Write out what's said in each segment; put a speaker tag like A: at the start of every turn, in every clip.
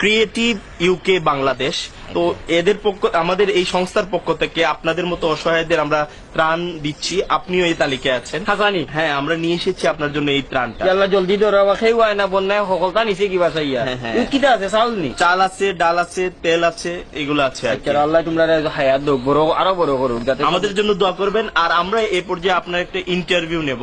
A: creative UK Bangladesh তো এদের পক্ষ আমাদের এই সংস্থার পক্ষ থেকে আপনাদের মতো অসহায়দের আমরা ত্রাণ দিচ্ছি। আপনিও এই তালিকায় আছেন।
B: হাসানি।
A: হ্যাঁ আমরা নিয়ে এসেছি আপনার জন্য এই ত্রাণটা।
B: ইয়াল্লা জলদি ধরা খেয়ে হয় না বন্যায় সকলটা নিচে কিবা চাইয়া
A: হ্যাঁ, হ্যাঁ।
B: কিটা আছে চাউল নি
A: চাল আছে ডাল আছে তেল আছে এগুলো আছে।
B: আচ্ছা আল্লাহ তোমরা হায়াত বড় আরও বড় করুক
A: আমাদের জন্য দোয়া করবেন। আর আমরা এই পর্যায়ে আপনার একটা ইন্টারভিউ নেব।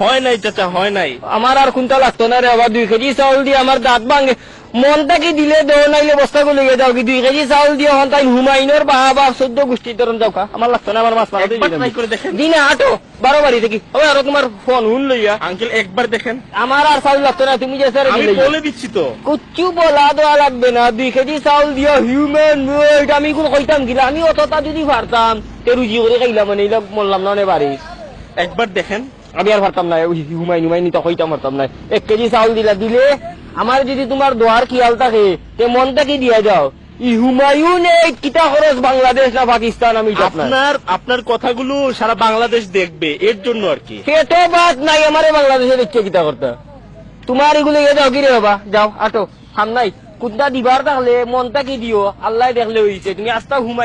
A: হয় নাই চাচা হয় নাই।
B: আমার আর কোনটা লাগতো না রে আবার দুই কেজি চাউল দিয়ে আমার দাঁত ভাঙে। মনটা কি দিলে দেও নাইলে বস্তা গুলো যাও কি দুই কেজি চাউল দিয়ে হন তাই হুমায়ুনের বা বা চোদ্দ গোষ্ঠীর ধরন যাও কা আমার লাগতো না আমার মাছ
A: দেখেন।
B: দিনে আটো বারো বাড়ি থেকে ওই আরও তোমার ফোন হুন লইয়া
A: আঙ্কেল একবার দেখেন।
B: আমার আর চাউল লাগতো না তুমি যে স্যার
A: বলে দিচ্ছি তো।
B: কুচ্ছু বলা দেওয়া লাগবে না দুই কেজি চাউল দিয়া হিউম্যান ওয়েট আমি কোন কইতাম কিলা আমি অতটা যদি পারতাম তে রুজি করে খাইলাম মানে মরলাম না নে বাড়ি
A: একবার দেখেন।
B: আমি আর পারতাম না হুমাই নুমাই নিতে কইতাম পারতাম না। এক কেজি চাউল দিলা দিলে আমার যদি তোমার দোয়ার খেয়াল থাকে তে মনটা কি দিয়া যাও। হুমায়ুন এই কিতা খরচ বাংলাদেশ না পাকিস্তান আমি আপনার
A: আপনার আপনার কথাগুলো সারা বাংলাদেশ দেখবে এর জন্য আর কি।
B: পেটে বাদ নাই আমারে বাংলাদেশে দেখছে কিতা করতে। তোমার এগুলো ইয়ে যাও কি রে বাবা যাও আটো সামনাই। কুদ্দা দিবার থাকলে মনটা কি দিও আল্লাহ দেখলে হইছে তুমি আস্তা হুমাই